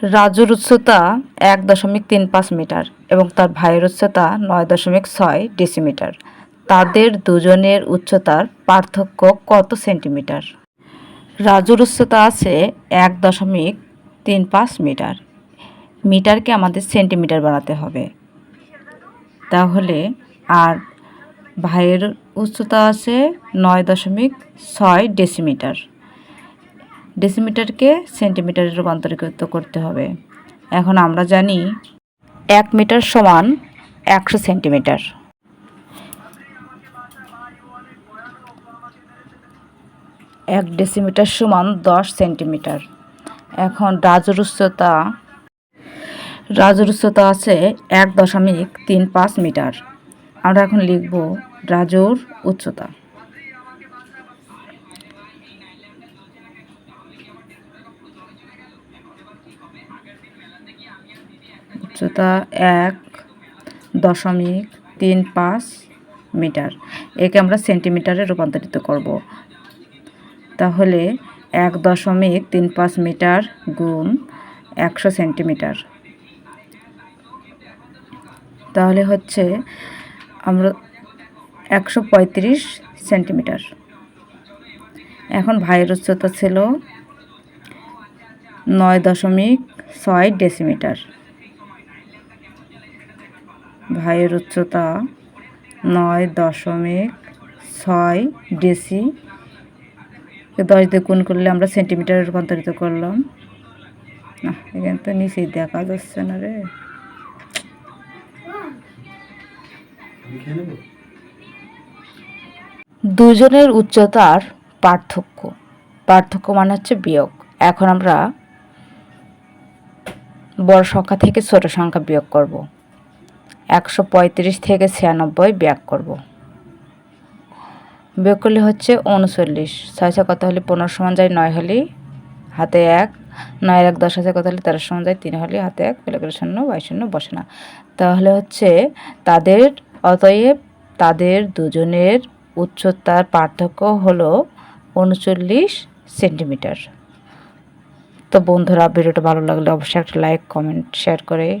রাজুর উচ্চতা এক দশমিক তিন পাঁচ মিটার এবং তার ভাইয়ের উচ্চতা নয় দশমিক ছয় ডেসিমিটার। তাদের দুজনের উচ্চতার পার্থক্য কত সেন্টিমিটার? রাজুর উচ্চতা আছে এক দশমিক তিন পাঁচ মিটার। মিটারকে আমাদের সেন্টিমিটার বানাতে হবে। তাহলে আর ভাইয়ের উচ্চতা আছে নয় দশমিক ছয় ডেসিমিটার। ডেসিমিটারকে সেন্টিমিটারে রূপান্তরিত করতে হবে। এখন আমরা জানি এক মিটার সমান একশো সেন্টিমিটার। এক ডেসিমিটার সমান দশ সেন্টিমিটার। এখন রাজুর উচ্চতা রাজুর উচ্চতা আছে এক দশমিক তিন পাঁচ মিটার। আমরা এখন লিখব রাজুর উচ্চতা। উচ্চতা এক দশমিক তিন পাঁচ মিটার। একে আমরা সেন্টিমিটারে রূপান্তরিত করব। তাহলে এক দশমিক তিন পাঁচ মিটার গুণ একশো সেন্টিমিটার। তাহলে হচ্ছে আমরা একশো পঁয়ত্রিশ সেন্টিমিটার। এখন ভাইয়ের উচ্চতা ছিল নয় দশমিক ছয় ডেসিমিটার। ভাইয়ের উচ্চতা নয় দশমিক ছয় ডেসি। দশ দিয়ে গুণ করলে আমরা সেন্টিমিটারে রূপান্তরিত করলাম। না এখানে তো নিচেই দেখা যাচ্ছে না রে। দুজনের উচ্চতার পার্থক্য। পার্থক্য মানে হচ্ছে বিয়োগ। এখন আমরা বড় সংখ্যা থেকে ছোট সংখ্যা বিয়োগ করব। একশো পঁয়ত্রিশ থেকে ছিয়ানব্বই বিয়োগ করব। বিয়োগ করলে হচ্ছে উনচল্লিশ। ছয় ছয় কত হলে পনেরো সমান যায় নয় হলে হাতে এক। নয় এক দশ হাজার কত হলে তেরো সমান যায় তিন হলে হাতে এক। পেলে শূন্য বাই শূন্য, বসে না। তাহলে হচ্ছে তাদের, অতএব তাদের দুজনের উচ্চতার পার্থক্য হলো উনচল্লিশ সেন্টিমিটার। তো বন্ধুরা, ভিডিওটা ভালো লাগলে অবশ্যই একটা লাইক, কমেন্ট, শেয়ার করে